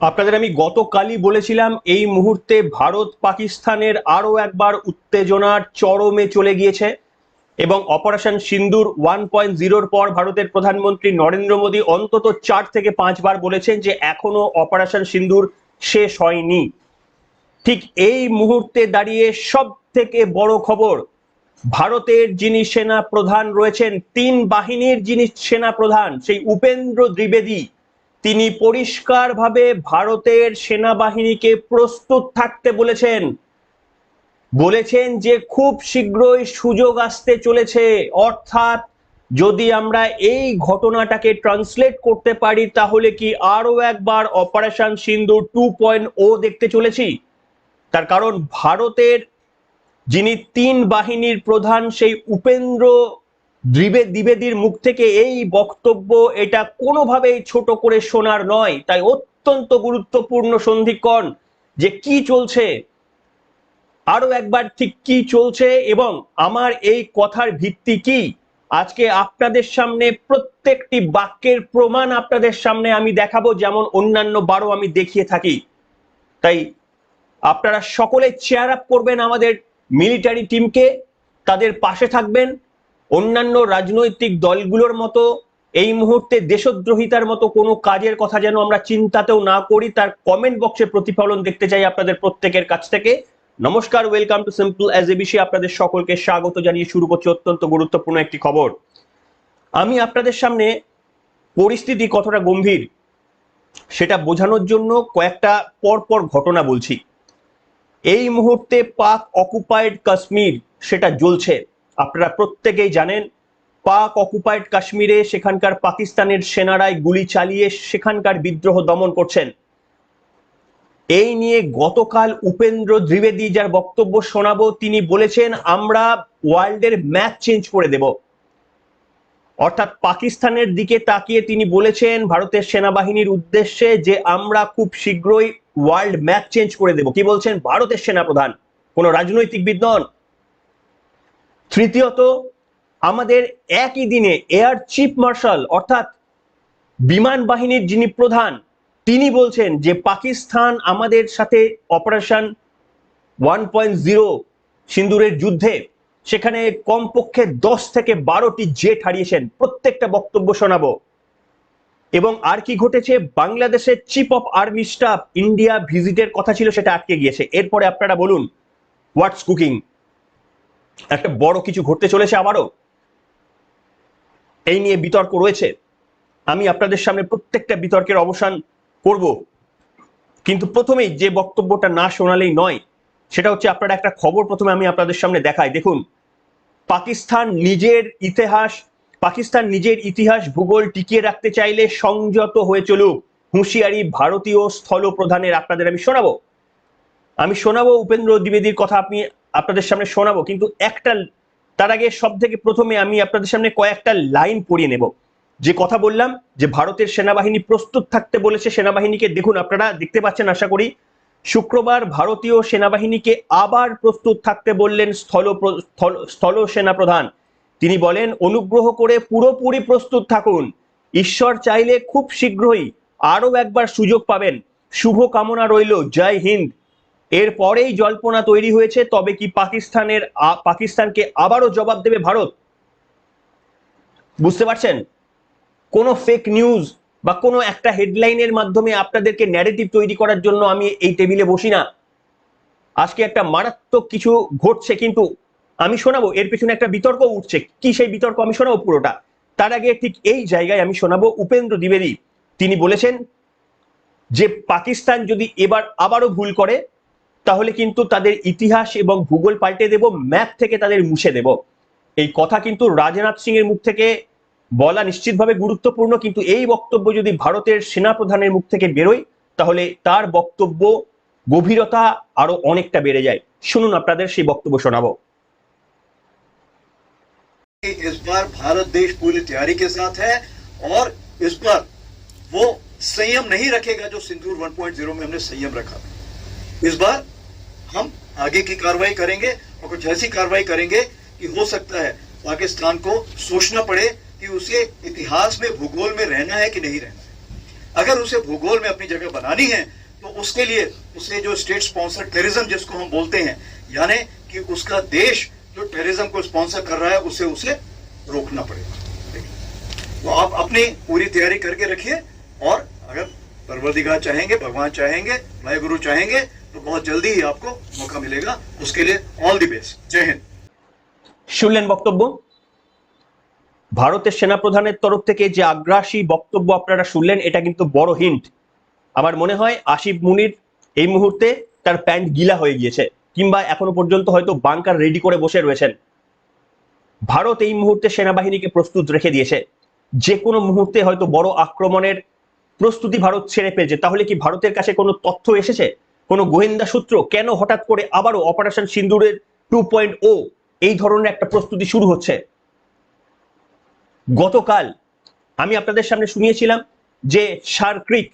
আপনাদের আমি গতকালই বলেছিলাম, এই মুহূর্তে ভারত পাকিস্তানের আরও একবার উত্তেজনার চরমে চলে গিয়েছে এবং অপারেশন সিন্দুর ওয়ান পয়েন্ট জিরোর পর ভারতের প্রধানমন্ত্রী নরেন্দ্র মোদী অন্তত চার থেকে পাঁচবার বলেছেন যে এখনও অপারেশন সিন্দুর শেষ হয়নি। ঠিক এই মুহূর্তে দাঁড়িয়ে সব থেকে বড় খবর, ভারতের যিনি সেনা প্রধান রয়েছেন, তিন বাহিনীর যিনি সেনা প্রধান, সেই উপেন্দ্র দ্বিবেদী তিনি পরিষ্কারভাবে ভারতের সেনাবাহিনীকে প্রস্তুত থাকতে বলেছেন। বলেছেন যে খুব শীঘ্রই সুযোগ আসতে চলেছে। অর্থাৎ যদি আমরা এই ঘটনাটাকে ট্রান্সলেট করতে পারি, তাহলে কি আরও একবার operation Sindhu two point O দেখতে চলেছি? তার কারণ ভারতের যিনি তিন বাহিনীর প্রধান, সেই উপেন্দ্র দ্বিবেদীর মুখ থেকে এই বক্তব্য এটা কোনোভাবেই ছোট করে শোনার নয়। তাই অত্যন্ত গুরুত্বপূর্ণ সন্ধিক্ষণ যে কি চলছে আরও একবার ঠিক কি চলছে এবং আমার এই কথার ভিত্তি কি? আজকে আপনাদের সামনে প্রত্যেকটি বাক্যের প্রমাণ আপনাদের সামনে আমি দেখাবো, যেমন অন্যান্য বারও আমি দেখিয়ে থাকি। তাই আপনারা সকলে চেয়ার আপ করবেন আমাদের মিলিটারি টিমকে তাদের পাশে থাকবেন। অন্যান্য রাজনৈতিক দলগুলোর মতো এই মুহূর্তে দেশদ্রোহিতার মতো কোনো কাজের কথা যেন আমরা চিন্তাতেও না করি, তার কমেন্ট বক্সে প্রতিফলন দেখতে চাই আপনাদের প্রত্যেকের কাছ থেকে। নমস্কার welcome to simple as a বিষয়ে আপনাদের সকলকে স্বাগত জানিয়ে শুরু করছি অত্যন্ত গুরুত্বপূর্ণ একটি খবর। আমি আপনাদের সামনে পরিস্থিতি কতটা গম্ভীর সেটা বোঝানোর জন্য কয়েকটা পরপর ঘটনা বলছি। এই মুহূর্তে পাক অকুপাইড কাশ্মীর, সেটা জ্বলছে। আপনারা প্রত্যেকেই জানেন, পাক অকুপাইড কাশ্মীরে সেখানকার পাকিস্তানের সেনারাই গুলি চালিয়ে সেখানকার বিদ্রোহ দমন করছেন। এই নিয়ে গতকাল উপেন্দ্র দ্বিবেদী যার বক্তব্য শোনাবো, তিনি বলেছেন, আমরা ওয়ার্ল্ডের ম্যাপ চেঞ্জ করে দেব। অর্থাৎ পাকিস্তানের দিকে তাকিয়ে তিনি বলেছেন, ভারতের সেনাবাহিনীর উদ্দেশ্যে যে আমরা খুব শীঘ্রই ওয়ার্ল্ড ম্যাপ চেঞ্জ করে দেব। কি বলছেন? ভারতের সেনাপ্রধান, কোনো রাজনৈতিকবিদ নন তৃতীয়ত, আমাদের একই দিনে এয়ার চিফ মার্শাল, অর্থাৎ বিমান বাহিনীর যিনি প্রধান, তিনি বলছেন যে পাকিস্তান আমাদের সাথে অপারেশন ওয়ান পয়েন্ট জিরো সিন্দুরের যুদ্ধে, সেখানে কমপক্ষে দশ থেকে বারোটি জেট হারিয়েছেন। প্রত্যেকটা বক্তব্য শোনাবো। এবং আর কি ঘটেছে? বাংলাদেশের chief of army staff India ভিজিটের কথা ছিল, সেটা আটকে গিয়েছে। এরপরে আপনারা বলুন, হোয়াটস কুকিং? একটা বড় কিছু ঘটতে চলেছে আবারও এই নিয়ে বিতর্ক রয়েছে। আমি আপনাদের সামনে প্রত্যেকটা বিতর্কের অবসান করব। কিন্তু প্রথমেই যে বক্তব্যটা না শোনালেই নয়, সেটা হচ্ছে আপনারা একটা খবর প্রথমে আমি আপনাদের সামনে দেখাই। দেখুন, পাকিস্তান নিজের ইতিহাস, পাকিস্তান নিজের ইতিহাস ভূগোল টিকিয়ে রাখতে চাইলে সংযত হয়ে চলুক। হুঁশিয়ারি ভারতীয় স্থল প্রধানের আপনাদের আমি শোনাবো। আমি শোনাবো উপেন্দ্র দ্বিবেদীর কথা আপনি আপনাদের সামনে শোনাবো, কিন্তু একটা, তার আগে সব থেকে প্রথমে আমি আপনাদের সামনে কয়েকটা লাইন পড়িয়ে নেব। যে কথা বললাম, যে ভারতের সেনাবাহিনী প্রস্তুত থাকতে বলেছে সেনাবাহিনীকে, দেখুন আপনারা দেখতে পাচ্ছেন, আশা করি, শুক্রবার ভারতীয় সেনাবাহিনীকে আবার প্রস্তুত থাকতে বললেন স্থল স্থল- সেনা প্রধান তিনি বলেন, অনুগ্রহ করে পুরোপুরি প্রস্তুত থাকুন। ঈশ্বর চাইলে খুব শীঘ্রই আরও একবার সুযোগ পাবেন। শুভ কামনা রইল। জয় হিন্দ। এরপরেই জল্পনা তৈরি হয়েছে, তবে কি পাকিস্তানের পাকিস্তানকে আবারও জবাব দেবে ভারত? বুঝতে পারছেন? কোনো ফেক নিউজ বা কোনো একটা হেডলাইনের মাধ্যমে আপনাদেরকে ন্যারেটিভ তৈরি করার জন্য আমি এই টেবিলে বসি না। আজকে একটা মারাত্মক কিছু ঘটছে, কিন্তু আমি শোনাবো, এর পেছনে একটা বিতর্ক উঠছে। কি সেই বিতর্ক? আমি শোনাবো পুরোটা। তার আগে ঠিক এই জায়গায় আমি শোনাবো উপেন্দ্র দ্বিবেদী। তিনি বলেছেন যে, পাকিস্তান যদি এবার আবারও ভুল করে তাহলে কিন্তু তাদের ইতিহাস এবং ভূগোল পাল্টে দেব ম্যাপ থেকে তাদের মুছে দেব এই কথা কিন্তু রাজনাথ সিং এর মুখ থেকে বলা নিশ্চিতভাবে গুরুত্বপূর্ণ কিন্তু এই বক্তব্য যদি ভারতের সেনাপ্রধানের মুখ থেকে বেরোয় তাহলে তার বক্তব্য গভীরতা আরো অনেকটা বেড়ে যায় শুনুন আপনাদের সেই বক্তব্য শোনাবো कि इस बार भारत देश पूरी तैयारी के साथ है और इस बार वो संयम नहीं रखेगा जो सिंदूर 1.0 में हमने संयम रखा इस बार हम आगे की कार्रवाई करेंगे और कुछ ऐसी कार्रवाई करेंगे कि हो सकता है पाकिस्तान को सोचना पड़े कि उसे इतिहास में, भूगोल में रहना है कि नहीं रहना है। अगर उसे भूगोल में अपनी जगह बनानी है तो उसके लिए उसे जो स्टेट स्पॉन्सर टेररिज्म जिसको हम बोलते हैं, यानी कि उसका देश जो टेररिज्म को स्पॉन्सर कर रहा है, उसे उसे रोकना पड़ेगा तो आप अपनी पूरी तैयारी करके रखिए और अगर परवरदिगार चाहेंगे, भगवान चाहेंगे भाई गुरु चाहेंगे तो बहुत जल्दी ही आपको मौका मिलेगा उसके लिए ऑल दी बेस्ट जय हिंद শুনলেন বক্তব্য ভারতের সেনাপ্রধানের তরফ থেকে যে আগ্রাসী বক্তব্য আপনারা শুনলেন এটা কিন্তু বড় হিন্ট আমার মনে হয় আসিফ মুনির এই মুহূর্তে তার প্যান্ট গিলা হয়ে গিয়েছে কিংবা এখনো পর্যন্ত হয়তো বাংকার রেডি করে বসে রয়েছেন ভারত এই মুহূর্তে সেনাবাহিনীকে প্রস্তুত রেখে দিয়েছে যে কোনো মুহূর্তে হয়তো বড় আক্রমণের প্রস্তুতি ভারত ছেড়ে পেয়েছে তাহলে কি ভারতের কাছে কোনো তথ্য এসেছে কোনো গোয়েন্দা সূত্র কেন হঠাৎ করে আবারও অপারেশন সিন্দুরের টু পয়েন্ট ও এই ধরনের একটা প্রস্তুতি শুরু হচ্ছে? গতকাল আমি আপনাদের সামনে শুনিয়েছিলাম যে সার ক্রিক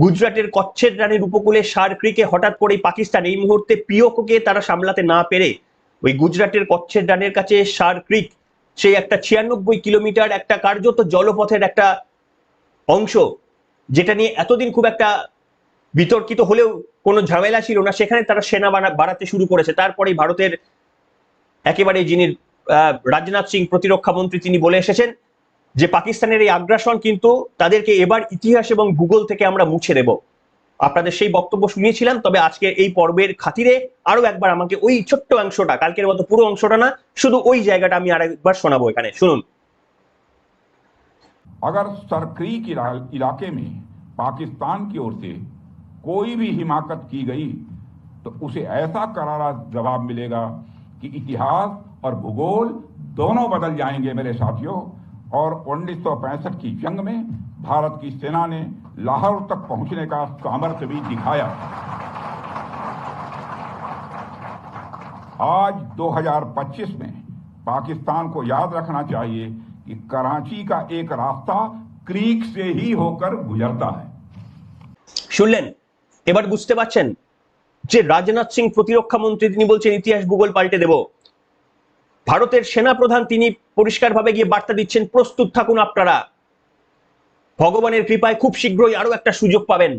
গুজরাটের কচ্ছের রানের উপকূলে সার ক্রিকে হঠাৎ করেই পাকিস্তান এই মুহূর্তে পিওকোকে তারা সামলাতে না পেরে ওই গুজরাটের কচ্ছের রানের কাছে সার ক্রিক সেই একটা ছিয়ানব্বই কিলোমিটার একটা কার্যত জলপথের একটা অংশ, যেটা নিয়ে এতদিন খুব একটা বিতর্কিত হলেও কোনো ঝামেলা ছিল না সেখানে তারা সেনা বানা- বাড়াতে শুরু করেছে তারপরেই ভারতের একেবারে যিনি আহ, রাজনাথ সিং প্রতিরক্ষা মন্ত্রী তিনি বলে এসেছেন যে পাকিস্তানের এই আগ্রাসন কিন্তু তাদেরকে এবার ইতিহাস এবং ভূগোল থেকে আমরা মুছে দেব আপনাদের সেই বক্তব্য শুনিয়েছিলাম তবে আজকে এই পর্বের খাতিরে আরো একবার আমাকে ওই ছোট্ট অংশটা কালকের মতো পুরো অংশটা না শুধু ওই জায়গাটা আমি আরেকবার শোনাবো এখানে শুনুন अगर सरक्रीक इला- इलाके में पाकिस्तान की ओर से कोई भी हिमाकत की गई तो उसे ऐसा करारा जवाब मिलेगा कि इतिहास और भूगोल दोनों बदल जाएँगे मेरे साथियों। और उन्नीस सौ पैंसठ की जंग में भारत की सेना ने लाहौर तक पहुँचने का सामर्थ्य भी दिखाया। आज 2025 में पाकिस्तान को याद रखना चाहिए कि कराची का एक रास्ता क्रीक से ही होकर गुजरता है। शुनलेन এবার বুঝতে পারছেন যে রাজনাথ সিং প্রতিরক্ষা মন্ত্রী তিনি বলছেন, ইতিহাস ভূগোল পাল্টে দেব। ভারতের সেনা প্রধান তিনি পরিষ্কারভাবে গিয়ে বার্তা দিচ্ছেন, প্রস্তুত থাকুন আপনারা। ভগবানের কৃপায় খুব শীঘ্রই আরও একটা সুযোগ পাবেন।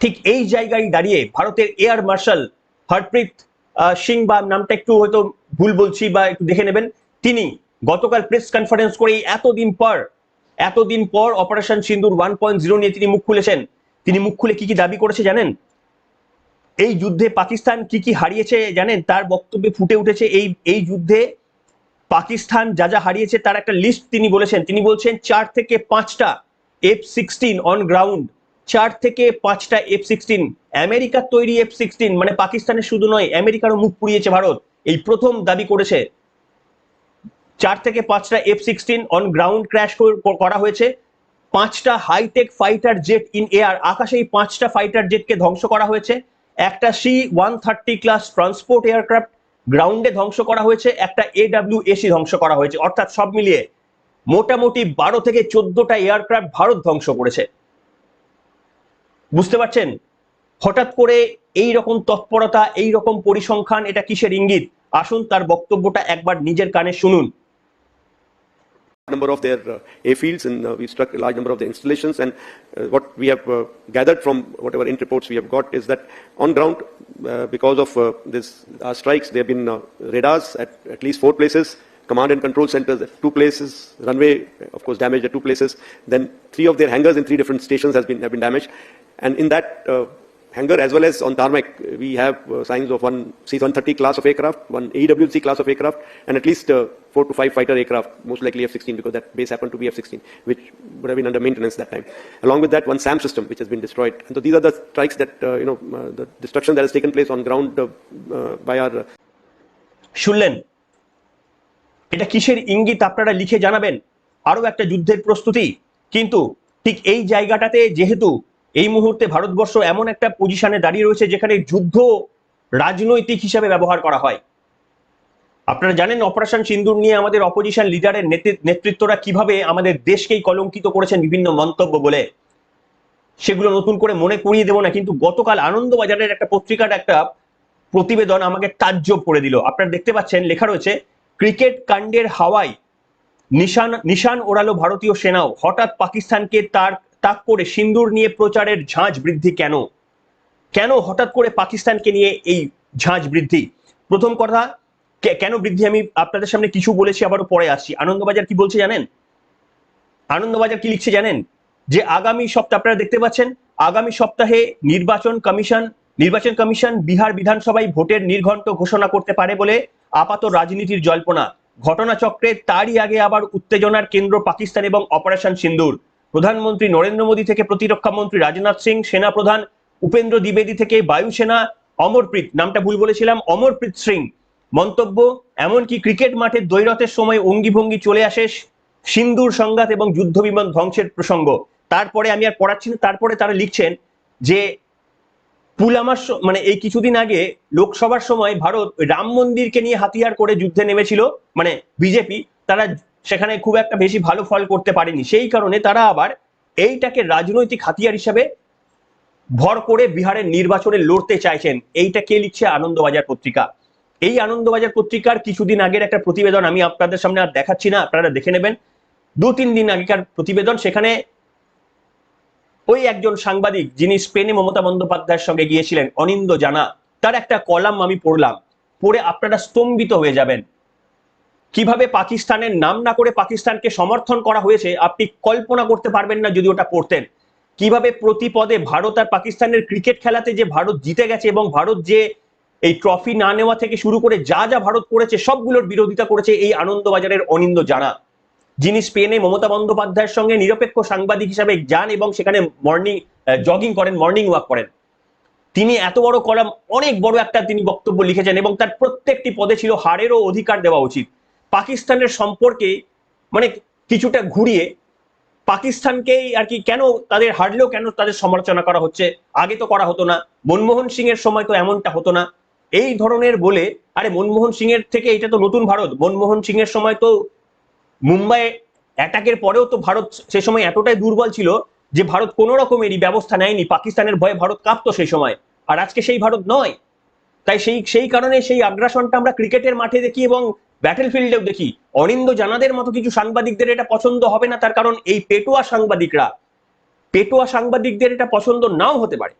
ঠিক এই জায়গায় দাঁড়িয়ে ভারতের এয়ার মার্শাল হরপ্রীত সিং বা নামটা একটু হয়তো ভুল বলছি বা একটু দেখে নেবেন। তিনি গতকাল প্রেস কনফারেন্স করে এতদিন পর এতদিন পর operation Sindoor one point zero নিয়ে তিনি মুখ খুলেছেন। তিনি মুখ খুলে কি কি দাবি করেছে জানেন? এই যুদ্ধে পাকিস্তান কি কি হারিয়েছে জানেন? তার বক্তব্যে ফুটে উঠেছে এই এই যুদ্ধে পাকিস্তান যা যা হারিয়েছে তার একটা লিস্ট তিনি বলেছেন। তিনি বলছেন, চার থেকে পাঁচটা এফ সিক্সটিন অন গ্রাউন্ড চার থেকে পাঁচটা এফ সিক্সটিন আমেরিকার তৈরি এফ সিক্সটিন মানে পাকিস্তানের শুধু নয়, আমেরিকারও মুখ পুড়িয়েছে ভারত। এই প্রথম দাবি করেছে। চার থেকে পাঁচটা F sixteen on ground crash করা হয়েছে। পাঁচটা hi-tech fighter jet in air আকাশে এই পাঁচটা ফাইটার জেটকে ধ্বংস করা হয়েছে। একটা C one thirty class transport aircraft গ্রাউন্ডে ধ্বংস করা হয়েছে। একটা এডাব্লিউ এসি ধ্বংস করা হয়েছে। অর্থাৎ সব মিলিয়ে মোটামুটি বারো থেকে চোদ্দটা এয়ারক্রাফট ভারত ধ্বংস করেছে। বুঝতে পারছেন? হঠাৎ করে এই রকম তৎপরতা এই রকম পরিসংখ্যান, এটা কিসের ইঙ্গিত? আসুন তার বক্তব্যটা একবার নিজের কানে শুনুন। Number of their uh, airfields and uh, we struck a large number of the installations and uh, what we have uh, gathered from whatever in reports we have got is that on ground uh, because of uh, this uh, strikes there have been uh, radars at at least four places command and control centers at two places runway of course damaged at two places then three of their hangars in three different stations has been have been damaged. And in that uh, hangar as well as on tarmac we have uh, signs of one C-130 class of aircraft, one AWC class of aircraft, and at least uh, four to five fighter aircraft, most likely F-16 because that base happened to be F-16, which would have been under maintenance that time. Along with that, one SAM system which has been destroyed. And so these are the strikes that uh, you know uh, the destruction that has taken place on ground uh, uh, by our. Uh, শুনলেন এটা কিসের ইঙ্গিত আপনারা লিখে জানাবেন আরো একটা যুদ্ধের প্রস্তুতি কিন্তু ঠিক এই জায়গাটাতে যেহেতু এই মুহূর্তে ভারতবর্ষ এমন একটা পজিশনে দাঁড়িয়ে রয়েছে যেখানে যুদ্ধ রাজনৈতিক হিসাবে ব্যবহার করা হয়। আপনারা জানেন অপারেশন সিন্দুর নিয়ে আমাদের অপোজিশন লিডারের নেতৃ- নেতৃত্বরা কীভাবে আমাদের দেশকেই কলঙ্কিত করেছেন বিভিন্ন মন্তব্য বলে। সেগুলো নতুন করে মনে করিয়ে দেবো না, কিন্তু গতকাল আনন্দবাজারের একটা পত্রিকার একটা প্রতিবেদন আমাকে তাজ্জব করে দিল। আপনারা দেখতে পাচ্ছেন, লেখা রয়েছে, ক্রিকেট কাণ্ডের হাওয়ায় নিশান নিশান ওড়ালো ভারতীয় সেনাও। হঠাৎ পাকিস্তানকে তার তাক করে সিন্দুর নিয়ে প্রচারের ঝাঁজ বৃদ্ধি কেন? কেন হঠাৎ করে পাকিস্তানকে নিয়ে এই ঝাঁজ বৃদ্ধি? প্রথম কথা কেন বৃদ্ধি? আমি আপনাদের সামনে কিছু বলেছি, আবারও পরে আসছি। আনন্দবাজার কি বলছে জানেন? আনন্দবাজার কি লিখছে জানেন? যে আগামী সপ্তাহে, আপনারা দেখতে পাচ্ছেন, আগামী সপ্তাহে নির্বাচন কমিশন নির্বাচন কমিশন বিহার বিধানসভায় ভোটের নির্ঘণ্ট ঘোষণা করতে পারে বলে আপাত রাজনীতির জল্পনা। ঘটনাচক্রে তারই আগে আবার উত্তেজনার কেন্দ্র পাকিস্তান এবং অপারেশন সিন্দুর। প্রধানমন্ত্রী নরেন্দ্র মোদী থেকে প্রতিরক্ষা মন্ত্রী রাজনাথ সিং সেনা প্রধান উপেন্দ্র দ্বিবেদী থেকে বায়ুসেনা অমরপ্রীত, নামটা ভুল বলেছিলাম, অমরপ্রীত সিং। মন্তব্য, এমনকি ক্রিকেট মাঠে দ্বৈরথের সময় অঙ্গিভঙ্গি চলে আসে সিন্দুর সংঘাত এবং যুদ্ধ বিমান ধ্বংসের প্রসঙ্গ। তারপরে আমি আর পড়াচ্ছি না, তারপরে তারা লিখছেন যে পুলামার মানে এই কিছুদিন আগে লোকসভার সময় ভারত রাম মন্দিরকে নিয়ে হাতিয়ার করে যুদ্ধে নেমেছিল মানে বিজেপি, তারা সেখানে খুব একটা বেশি ভালো ফল করতে পারেনি। সেই কারণে তারা আবার এইটাকে রাজনৈতিক হাতিয়ার হিসাবে ভর করে বিহারের নির্বাচনে লড়তে চাইছেন। এইটা কে লিখছে? আনন্দবাজার পত্রিকা। এই আনন্দবাজার পত্রিকার কিছুদিন আগের একটা প্রতিবেদন আমি আপনাদের সামনে আর দেখাচ্ছি না, আপনারা দেখে নেবেন। দু তিন দিন আগেকার প্রতিবেদন, সেখানে ওই একজন সাংবাদিক যিনি স্পেনে মমতা বন্দ্যোপাধ্যায়ের সঙ্গে গিয়েছিলেন অনিন্দ জানা, তার একটা কলাম আমি পড়লাম। পড়ে আপনারা স্তম্ভিত হয়ে যাবেন। কীভাবে পাকিস্তানের নাম না করে পাকিস্তানকে সমর্থন করা হয়েছে, আপনি কল্পনা করতে পারবেন না যদি ওটা পড়তেন। কীভাবে প্রতি পদে ভারত আর পাকিস্তানের ক্রিকেট খেলাতে যে ভারত জিতে গেছে এবং ভারত যে এই ট্রফি না নেওয়া থেকে শুরু করে যা যা ভারত করেছে, সবগুলোর বিরোধিতা করেছে এই আনন্দবাজারের অনিন্দ জানা। যিনি স্পেনে মমতা বন্দ্যোপাধ্যায়ের সঙ্গে নিরপেক্ষ সাংবাদিক হিসাবে যান এবং সেখানে মর্নিং জগিং করেন মর্নিং ওয়াক করেন। তিনি এত বড় কলাম, অনেক বড় একটা তিনি বক্তব্য লিখেছেন এবং তার প্রত্যেকটি পদে ছিল হারেরও অধিকার দেওয়া উচিত। পাকিস্তানের সম্পর্কে মানে কিছুটা ঘুরিয়ে পাকিস্তানকেই আর কি কেন তাদের হারলেও কেন তাদের সমালোচনা করা হচ্ছে? আগে তো করা হতো না। মনমোহন সিং এর সময় তো এমনটা হতো না। এই ধরনের বলে, আরে মনমোহন সিং এর থেকে এটা তো নতুন ভারত। মনমোহন সিং এর সময় তো মুম্বাই অ্যাটাকের পরেও তো ভারত সে সময় এতটাই দুর্বল ছিল যে ভারত কোনো রকমেরই ব্যবস্থা নেয়নি। পাকিস্তানের ভয়ে ভারত কাঁপতো সেই সময়। আর আজকে সেই ভারত নয়। তাই সেই সেই কারণে সেই আগ্রাসনটা আমরা ক্রিকেটের মাঠে দেখি এবং ব্যাটেল ফিল্ডেও দেখি অনিন্দ জানাদের মতো কিছু সাংবাদিকদের এটা পছন্দ হবে না, তার কারণ এই পেটোয়া সাংবাদিকরা, পেটোয়া সাংবাদিকদের এটা পছন্দ নাও হতে পারে।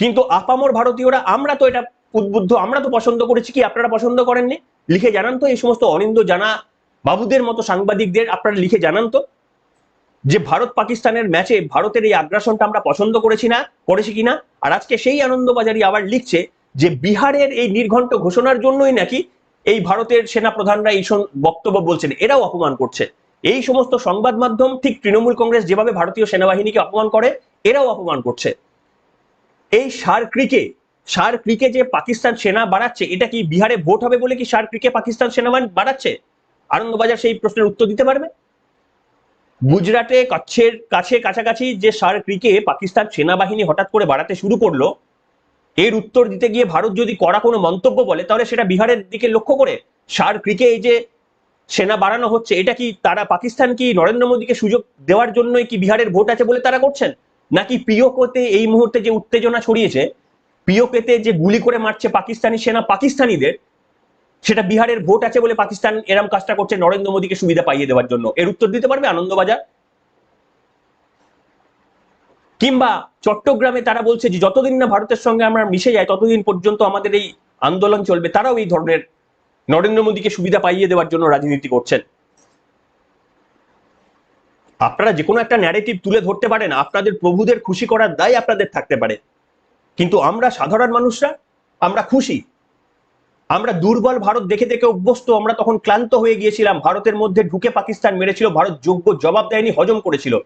কিন্তু আপামর ভারতীয়রা, আমরা তো এটা উদ্বুদ্ধ, আমরা তো পছন্দ করেছি কি আপনারা পছন্দ করেননি? লিখে জানান তো, এই সমস্ত অনিন্দ জানা বাবুদের মতো সাংবাদিকদের আপনারা লিখে জানান তো, যে ভারত পাকিস্তানের ম্যাচে ভারতের এই আগ্রাসনটা আমরা পছন্দ করেছি না, করেছি কিনা আর আজকে সেই আনন্দবাজারি আবার লিখছে যে বিহারের এই নির্ঘণ্ট ঘোষণার জন্যই নাকি এই ভারতের সেনা প্রধানরা এই বক্তব্য বলছেন, এরাও অপমান করছে। এই সমস্ত সংবাদ মাধ্যম ঠিক তৃণমূল কংগ্রেস যেভাবে ভারতীয় সেনাবাহিনীকে অপমান করে, এরাও অপমান করছে। এই সার ক্রিকে সার ক্রিকে যে পাকিস্তান সেনা বাড়াচ্ছে, এটা কি বিহারে ভোট হবে বলে কি সার ক্রিকে পাকিস্তান সেনা বাড়াচ্ছে? আনন্দবাজার সেই প্রশ্নের উত্তর দিতে পারবে? গুজরাটে কচ্ছের কাছে কাছাকাছি যে সার ক্রিকে পাকিস্তান সেনাবাহিনী হঠাৎ করে বাড়াতে শুরু করল এর উত্তর দিতে গিয়ে ভারত যদি করা কোনো মন্তব্য বলে, তাহলে সেটা বিহারের দিকে লক্ষ্য করে সার ক্রিকে এই যে সেনা বাড়ানো হচ্ছে, এটা কি তারা পাকিস্তান কি নরেন্দ্র মোদীকে সুযোগ দেওয়ার জন্যই কি বিহারের ভোট আছে বলে তারা করছেন? নাকি পিওকোতে এই মুহূর্তে যে উত্তেজনা ছড়িয়েছে পিওকেতে যে গুলি করে মারছে পাকিস্তানি সেনা পাকিস্তানিদের, সেটা বিহারের ভোট আছে বলে পাকিস্তান এরম কাজটা করছে নরেন্দ্র মোদীকে সুবিধা পাইয়ে দেওয়ার জন্য? এর উত্তর দিতে পারবে আনন্দবাজার। কিংবা চট্টগ্রামে তারা বলছে যে যতদিন না ভারতের সঙ্গে আমরা মিশে যাই, ততদিন পর্যন্ত আমাদের এই আন্দোলন চলবে। তারাও এই ধরনের নরেন্দ্র মোদীকে সুবিধা পাইয়ে দেওয়ার জন্য রাজনীতি করছেন। আপনারা যে কোনো একটা ন্যারেটিভ তুলে ধরতে পারেন, আপনাদের প্রভুদের খুশি করার দায় আপনাদের থাকতে পারে। কিন্তু আমরা সাধারণ মানুষরা, আমরা খুশি। আমরা দুর্বল ভারত দেখে দেখে অভ্যস্ত, আমরা তখন ক্লান্ত হয়ে গিয়েছিলাম। ভারতের মধ্যে ঢুকে পাকিস্তান মেরেছিল, ভারত যোগ্য জবাব দেয়নি, হজম করেছিল।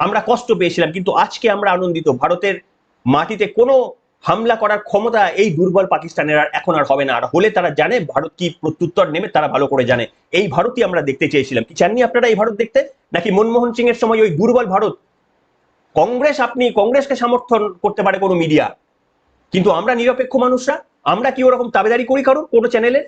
আমরা কষ্ট পেয়েছিলাম, কিন্তু আজকে আমরা আনন্দিত। ভারতের মাটিতে কোনো হামলা করার ক্ষমতা এই দুর্বল পাকিস্তানের আর এখন আর হবে না। আর হলে তারা জানে, ভারত কি প্রত্যুত্তর নেবে, তারা ভালো করে জানে। এই ভারতই আমরা দেখতে চেয়েছিলাম। কি চাননি আপনারা এই ভারত দেখতে? নাকি মনমোহন সিং এর সময় ওই দুর্বল ভারত? কংগ্রেস, আপনি কংগ্রেসকে সমর্থন করতে পারে কোনো মিডিয়া। কিন্তু আমরা নিরপেক্ষ মানুষরা, আমরা কি ওরকম তাবেদারি করি কারণ কোনো চ্যানেলের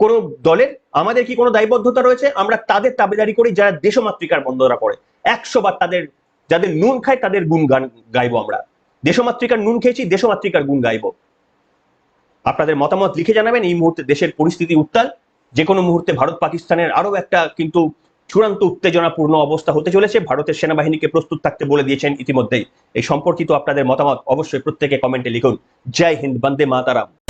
কোনো দলের? আমাদের কি কোনো দায়বদ্ধতা রয়েছে? আমরা তাদের তাবেদারি করি যারা দেশমাতৃকার বন্দরা করে। একশো বার তাদের যাদের নুন খায় তাদের গুণ গান গাইবো আমরা। দেশমাতৃকার নুন খেয়েছি, দেশমাতৃকার গুণ গাইবো। আপনাদের মতামত লিখে জানাবেন। এই মুহূর্তে দেশের পরিস্থিতি উত্তাল। যে কোনো মুহূর্তে ভারত পাকিস্তানের আরও একটা কিন্তু চূড়ান্ত উত্তেজনাপূর্ণ অবস্থা হতে চলেছে। ভারতের সেনাবাহিনীকে প্রস্তুত থাকতে বলে দিয়েছেন ইতিমধ্যেই। এই সম্পর্কিত আপনাদের মতামত অবশ্যই প্রত্যেকে কমেন্টে লিখুন। জয় হিন্দ, বন্দে মাতারাম।